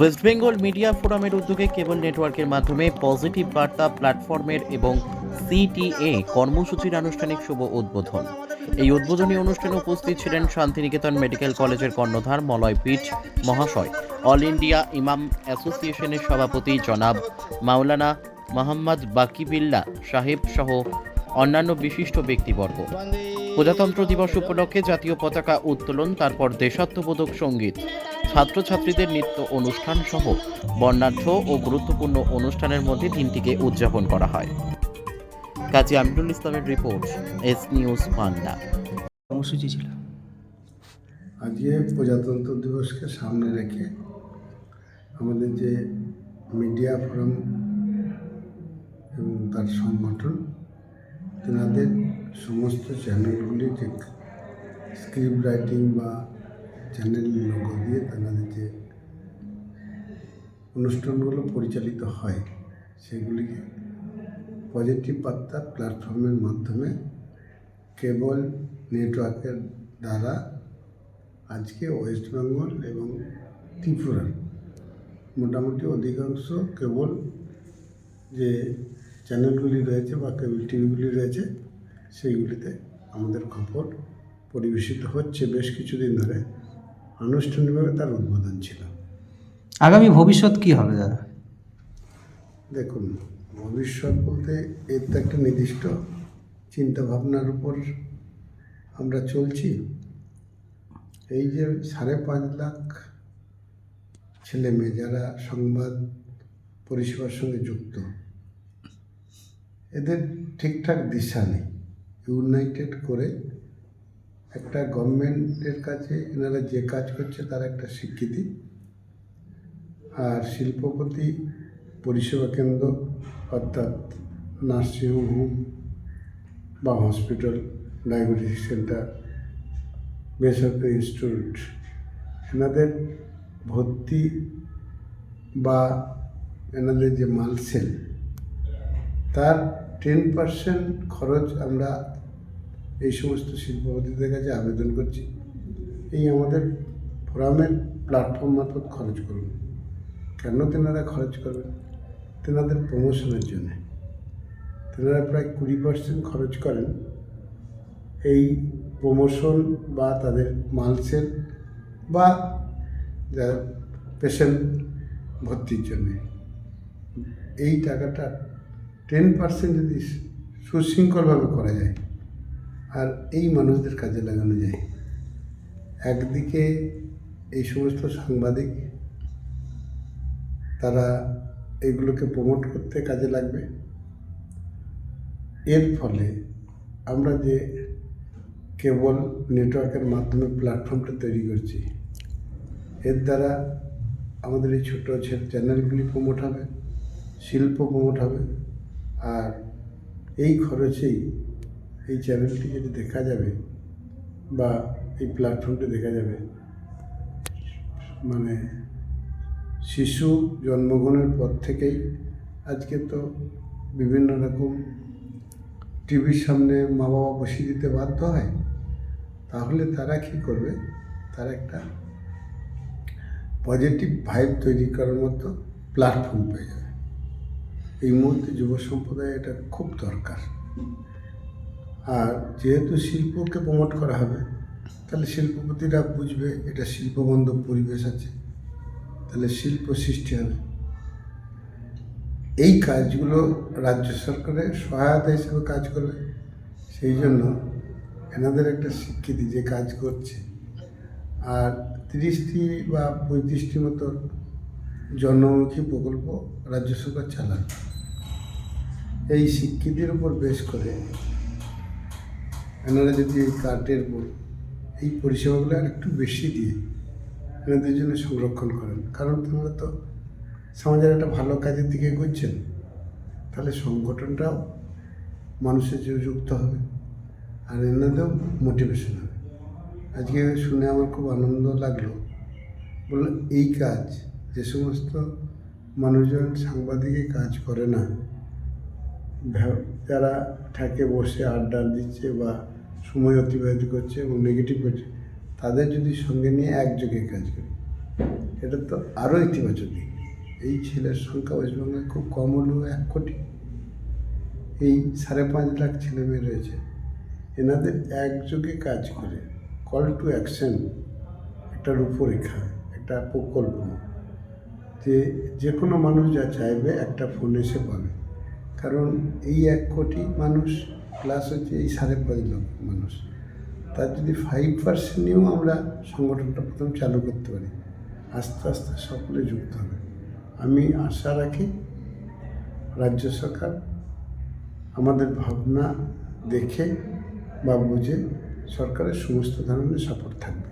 West Bengal media ফোরামের উদ্যোগে কেবল নেটওয়ার্কের মাধ্যমে পজিটিভ বার্তা প্ল্যাটফর্মের এবং সিটিএ কর্মসূচির আনুষ্ঠানিক শুভ উদ্বোধন। এই উদ্বোধনী অনুষ্ঠানে উপস্থিত ছিলেন শান্তিনিকেতন মেডিকেল কলেজের কর্ণধার মলয় পীঠ মহাশয়, অল ইন্ডিয়া ইমাম অ্যাসোসিয়েশনের সভাপতি জনাব মাওলানা মোহাম্মদ বাকিবিল্লা সাহেব সহ অন্যান্য বিশিষ্ট ব্যক্তিবর্গ। প্রজাতন্ত্র দিবস উপলক্ষে জাতীয় পতাকা উত্তোলন, তারপর দেশাত্মবোধক সংগীত। ছাত্রছাত্রীদের নৃত্য অনুষ্ঠান সহ বর্ণাঢ্য ও গুরুত্বপূর্ণ অনুষ্ঠানের মধ্যে দিনটিকে উদযাপন করা হয়। কাজী আমিরুল ইসলামের রিপোর্ট এস নিউজ বাংলা। কর্মসূচি ছিল। আজকে প্রজাতন্ত্র দিবসকে সামনে রেখে আমাদের যে মিডিয়া ফোরাম এবং তার সংগঠন তেনাদের সমস্ত চ্যানেলগুলি যে স্ক্রিপ্ট রাইটিং বা চ্যানেল লোগো দিয়ে তেনাদের যে অনুষ্ঠানগুলো পরিচালিত হয়, সেগুলিকে পজিটিভ বার্তা প্ল্যাটফর্মের মাধ্যমে কেবল নেটওয়ার্কের দ্বারা আজকে ওয়েস্ট বেঙ্গল এবং ত্রিপুরার মোটামুটি অধিকাংশ কেবল যে চ্যানেলগুলি রয়েছে বা কেবল টিভিগুলি রয়েছে, সেইগুলিতে আমাদের খবর পরিবেশিত হচ্ছে। বেশ কিছুদিন ধরে আনুষ্ঠানিকভাবে তার উদ্বোধন ছিল। আগামী ভবিষ্যৎ কি হবে দাদা? দেখুন ভবিষ্যৎ বলতে এর তো একটা নির্দিষ্ট চিন্তাভাবনার উপর আমরা চলছি। এই যে সাড়ে পাঁচ লাখ ছেলে মেয়ে যারা সংবাদ পরিষেবার সঙ্গে যুক্ত এদের ঠিকঠাক দিশা নেই। ইউনাইটেড করে একটা গভর্নমেন্টের কাছে এনারা যে কাজ করছে তার একটা স্বীকৃতি। আর শিল্পপতি পরিষেবা কেন্দ্র অর্থাৎ নার্সিং হোম বা হসপিটাল ডায়াবেটিস সেন্টার, বেসরকারি ইনস্টিটিউট, এনাদের ভর্তি বা এনাদের যে মাল সেল, তার টেন পার্সেন্ট খরচ আমরা এই সমস্ত শিল্পপতিদের কাছে আবেদন করছি, এই আমাদের ফোরামের প্ল্যাটফর্ম মারফত খরচ করুন। কেন তেনারা খরচ করবেন? তেনাদের প্রমোশনের জন্য। তেনারা প্রায় কুড়ি পার্সেন্ট খরচ করেন এই প্রমোশন বা তাদের মালসেল বা যারা পেশেন্ট ভর্তির জন্যে। এই টাকাটা টেন পার্সেন্ট যদি সুশৃঙ্খলভাবে করা যায় আর এই মানুষদের কাজে লাগানো যায়। একদিকে এই সমস্ত সাংবাদিক, তারা এগুলোকে প্রমোট করতে কাজে লাগবে। এর ফলে আমরা যে কেবল নেটওয়ার্কের মাধ্যমে প্ল্যাটফর্মটা তৈরি করছি, এর দ্বারা আমাদের এই ছোটো চ্যানেলগুলি প্রমোট হবে, শিল্প প্রমোট হবে, আর এই খরচেই এই চ্যানেলটি যদি দেখা যাবে বা এই প্ল্যাটফর্মটি দেখা যাবে মানে শিশু জন্মগ্রহণের পর থেকেই আজকে তো বিভিন্ন রকম টিভির সামনে মা বাবা বসিয়ে দিতে বাধ্য হয়, তাহলে তারা কী করবে? তারা একটা পজিটিভ ভাইব তৈরি করার মতো প্ল্যাটফর্ম পেয়ে যাবে। এই মুহূর্তে যুব সম্প্রদায় এটা খুব দরকার। আর যেহেতু শিল্পকে প্রমোট করা হবে, তাহলে শিল্পপতিরা বুঝবে এটা শিল্পবন্ধব পরিবেশ আছে, তাহলে শিল্প সৃষ্টি হবে। এই কাজগুলো রাজ্য সরকারের সহায়তা হিসেবে কাজ করবে, সেই জন্য এনাদের একটা স্বীকৃতি যে কাজ করছে। আর তিরিশটি বা পঁয়ত্রিশটি মতো জনমুখী প্রকল্প রাজ্য সরকার চালান এই স্বীকৃতির উপর বেশ করে এনারা যদি এই কার্ডের উপর এই পরিষেবাগুলো আর একটু বেশি দিয়ে এনাদের জন্য সংরক্ষণ করেন, কারণ তোমরা তো সমাজের একটা ভালো কাজের দিকে করছেন তাহলে সংগঠনটাও মানুষের যে যুক্ত হবে আর এনাদেরও মোটিভেশন হবে। আজকে শুনে আমার খুব আনন্দ লাগল, বলল এই কাজ, যে সমস্ত মানুষজন সাংবাদিকে কাজ করে না যারা ঠাকে বসে আড্ডা দিচ্ছে বা সময় অতিবাহিত করছে এবং নেগেটিভ করছে, তাদের যদি সঙ্গে নিয়ে একযোগে কাজ করি, এটা তো আরও ইতিবাচক দিক। এই ছেলের সংখ্যা ওয়েস্ট বেঙ্গলে খুব কম হলেও এক কোটি। এই সাড়ে পাঁচ লাখ ছেলে মেয়ে রয়েছে। এনাদের একযোগে কাজ করে কল টু অ্যাকশন একটা রূপরেখা, একটা প্রকল্প, যে যে কোনো মানুষ যা চাইবে একটা ফোন এসে পাবে। কারণ এই এক কোটি মানুষ প্লাস হচ্ছে এই সাড়ে পাঁচ লক্ষ মানুষ। তার যদি ফাইভ পার্সেন্ট নিয়েও আমরা সংগঠনটা প্রথম চালু করতে পারি, আস্তে আস্তে সকলে যুক্ত হবে। আমি আশা রাখি রাজ্য সরকার আমাদের ভাবনা দেখে বা বুঝে সরকারের সমস্ত ধরনের সাপোর্ট থাকবে।